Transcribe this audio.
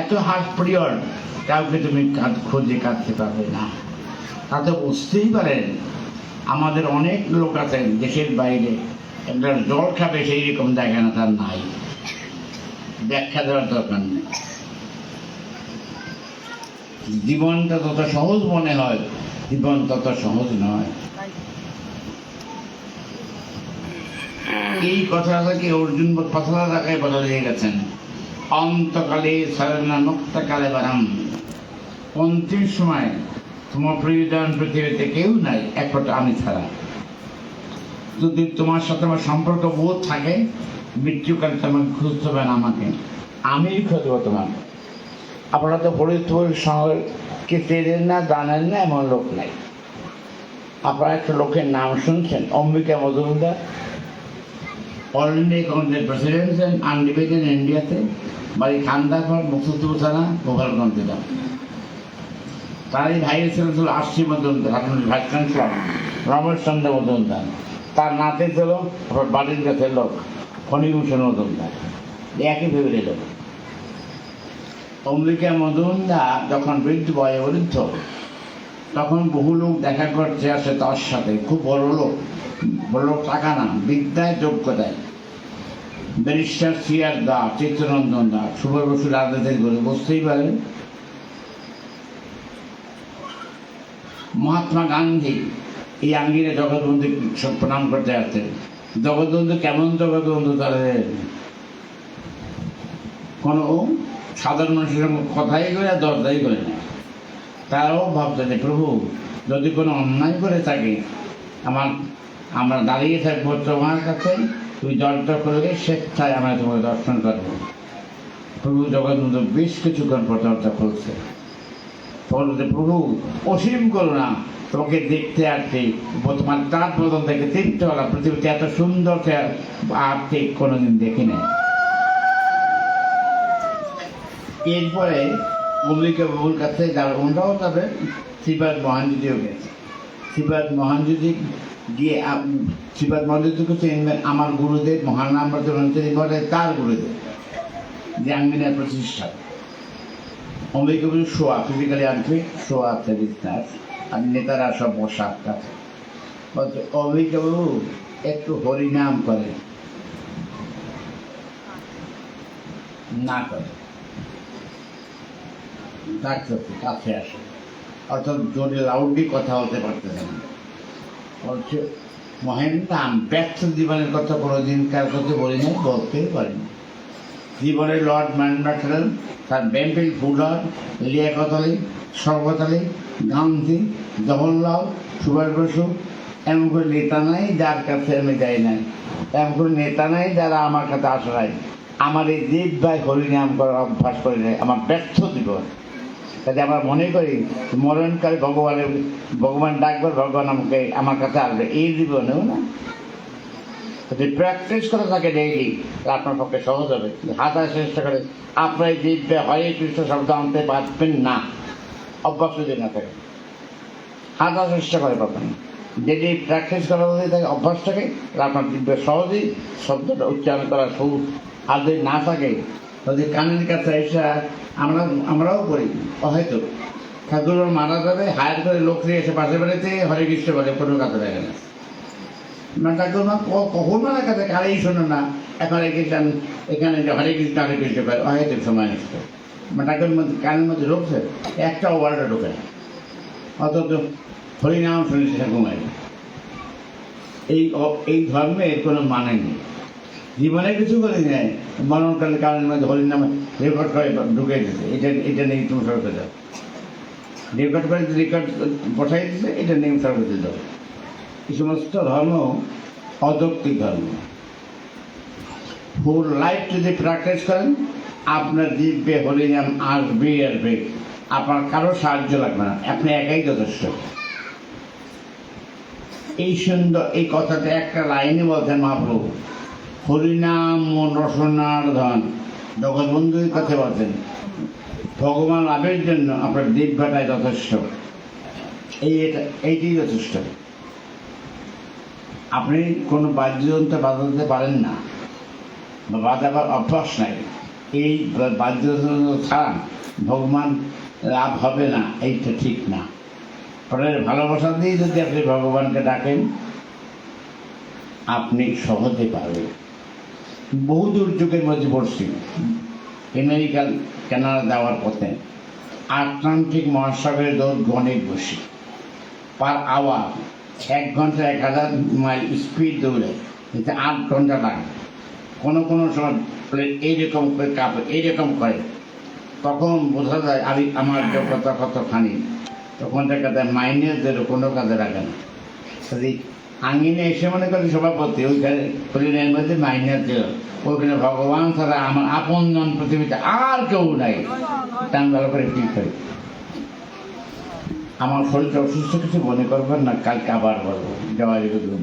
এত হাস পিরিয়ড কাউকে তুমি খুঁজে কাঁদতে পারবে না। তাতে বুঝতেই পারেন, আমাদের অনেক লোক আছেন দেশের বাইরে, একটা জল খাবে সেই রকম জায়গা না, তার নাই। ব্যাখ্যা দেওয়ার দরকার নেই। জীবনটা তত সহজ মনে হয়, জীবন তত সহজ নয়। এই কথাটাকে অর্জুন পাতলা টাকায় বদলে দিয়ে গেছেন? অন্তকালে সারানা মুক্তকালে বারাম অন্তিম সময় তোমার প্রয়োজন পৃথিবীতে কেউ নাই, একমাত্র আমি ছাড়া। যদি তোমার সাথে আমার সম্পর্ক বোধ থাকে, মৃত্যুকালে তোমাকে খুঁজতে হবে না আমাকে। আমি খুঁজবো তোমাকে। আপনারা তো ফরিদপুর শহরকে চেনেন না, জানেন না, এমন লোক নাই। আপনারা একটা লোকের নাম শুনছেন, অম্বিকা মজুমদার। অল ইন্ডিয়া কংগ্রেসের প্রেসিডেন্ট অ্যান্ড ইন্ডিয়াতে। বাড়ি খান্দাঘর মুক্তিপুর থানা গোপালগঞ্জ জেলা তার এই ভাইয়ের ছেলে ছিল আশি মজুমদার এখন ভাইস রমেশ চন্দ্র মজুমদার। তার নাতে ছিল আবার বাড়ির কাছে লোক ফণিভূষণ মজুমদার। একই ফেমিলি লোক। অম্বিকা মজুমদার যখন বৃদ্ধ বয়ে বৃদ্ধ, তখন বহু লোক দেখা করতে আসে তার সাথে। খুব বড় লোক বড় লোক টাকা না, বিদ্যায় যোগ্যতায় ব্যারিস্টার সিয়ার দা, চিত্তরঞ্জন দা, সুভাষ বসু রাজনীতির করে বুঝতেই পারেন। মহাত্মা গান্ধী, এই আঙ্গিরে জগৎবন্ধু প্রণাম করতে আসতেন জগৎবন্ধু কেমন জগৎবন্ধু তাদের কোনো সাধারণ মানুষের সঙ্গে কথাই করে আর দরদাই করে না। তারাও ভাবতে যে, প্রভু, যদি কোনো অন্যায় করে থাকে, আমার, আমরা দাঁড়িয়ে থাকব তোমার কাছে তুই দরজা করলে স্বেচ্ছায় আমরা তোমাকে দর্শন করব প্রভু জগন্নাথ বেশ কিছুক্ষণ পর দরজা খুলছে। বলতে প্রভু, অসীম করুণা, তোমাকে দেখতে আসছি তোমার তার বদল থেকে তৃপ্ত হলাম পৃথিবীতে এত সুন্দর আর ঠিক কোনোদিন দেখি নাই এরপরে অম্বিকা বাবুর কাছে যাবে ওনারাও যাবে, শ্রীপাদ মহানজিও গেছে শ্রীপাদ মহানজি গিয়ে শ্রীপাদ চিনবেন আমার গুরুদেব মহানাম তিনি বলে তার গুরুদেব যে আঙ্গিনার প্রতিষ্ঠা। অম্বিকা শোয়া ফিজিক্যালি আনবে শোয়া আছে বিজনেস আর নেতারা সব বসা আছে। বলছে একটু হরিনাম করে। না করে। ডাক্তার কাছে আসে। অর্থাৎ জোরে লাউডলি কথা হতে পারতেছে না। বলছে মহেন্দ্র আমি ব্যর্থ জীবনের কথা কোনোদিন কার কাছে বলি নাই, বলতেই পারিনি। জীবনের লর্ড ম্যান্ডাটেল তার বেম্পিল ফুলার লিয়াকত আলী আলী গান্ধী, জওহরলাল, সুভাষ বসু, এমন করে নেতা নাই যার কাছে আমি যাই নাই। এমন করে নেতা নাই যারা আমার কাছে আসে নাই আমার এই দেব ভাই হরিনাম করার অভ্যাস করে নেয় আমার ব্যর্থ জীবন। কাজে আমরা মনে করি মরণকালে ভগবানের, ভগবান ডাকবার ভগবান আমাকে, আমার কাছে আসবে। এই জীবনেও না। যদি প্র্যাকটিস করে থাকে ডেইলি আপনার পক্ষে সহজ হবে। হাজার চেষ্টা করে আপনার দিব্যে হরে কৃষ্ণ শব্দ আনতে পারবেন না। অভ্যাস যদি না থাকে হাজার চেষ্টা করে পাবেন যদি প্র্যাকটিস করা যদি থাকে অভ্যাস থাকে আপনার দিব্যে সহজেই শব্দটা উচ্চারণ করা সুর আর যদি না থাকে যদি কানের কাছে এসে আমরা, আমরাও করি হয়তো ঠাকুর মারা যাবে, হায়ার করে লোক নিয়ে এসে পাশে বাড়িতে হরে কৃষ্ণ বলে, কোনো কাছে দেখে না। না ঠাকুর মা ক- কখন মারা কাছে কারেই শোনো না। এখন কৃষ্ণ, এখানে যে হরে কৃষ্ণ হরে কৃষ্ণ করে হয়তো সময় নিচ্ছে। ঠাকুর মধ্যে কানের মধ্যে ঢুকছে, একটা ওয়ার্ডে ঢোকে অথচ হরিনাম শুনেছে ঘুমায় এই এই ধর্মের কোনো মানে নেই। জীবনে কিছু করে নেয় মরণকালে কারণের মধ্যে হরিনাম রেকর্ড করে ঢুকে দিতে এটা এটা নেই তুমি সরকার দাও। রেকর্ড করে রেকর্ড বসাই দিতে এটা নেই সরকার দাও। এই সমস্ত ধর্ম অযৌক্তিক ধর্ম। ফুল লাইফ যদি প্র্যাকটিস করেন, আপনার দিব্যে হরিনাম আসবে আসবে। আপনার কারও সাহায্য লাগবে না। আপনি একাই যথেষ্ট। এই সুন্দর এই কথাটা একটা লাইনে বলছেন মহাপ্রভু। হরিনাম মন রসনার ধন জগৎবন্ধুর কথা বলছেন। ভগবান লাভের জন্য আপনার দিব্যাটাই যথেষ্ট। এই এটা, এইটাই যথেষ্ট। আপনি কোনো বাদ্যযন্ত্র বাজাতে পারেন না বা বাজাবার অভ্যাস নাই। এই বাদ্যযন্ত্র ছাড়া ভগবান লাভ হবে না, এইটা ঠিক না। পরের ভালোবাসা দিয়ে যদি আপনি ভগবানকে ডাকেন, আপনি সহজে পারবেন বহু দুর্যোগের মধ্যে পড়ছি। আমেরিকা কানাডা যাওয়ার পথে। আটলান্টিক মহাসাগরের দৌড় অনেক বেশি। পার আওয়ার এক ঘণ্টা, এক হাজার মাইল স্পিড দৌড়ে। এতে আট ঘণ্টা লাগে। কোনো কোনো সময় প্লেন এইরকম করে কাপড় এইরকম করে। তখন বোঝা যায় আমি, আমার যোগ্যতা কতখানি, তখন দেখা যায় মাইনেদের কোনো কাজে লাগে না। আঙিনে এসে মনে করি সভাপতি, ওইখানে হরিণের মধ্যে মাইনের দিল ওইখানে ভগবান ছাড়া আমার আপন জন পৃথিবীতে আর কেউ নাই। টান ভালো করে ঠিক হয় আমার শরীরটা অসুস্থ কিছু মনে করবেন না, কালকে আবার বলব। জয় গুরু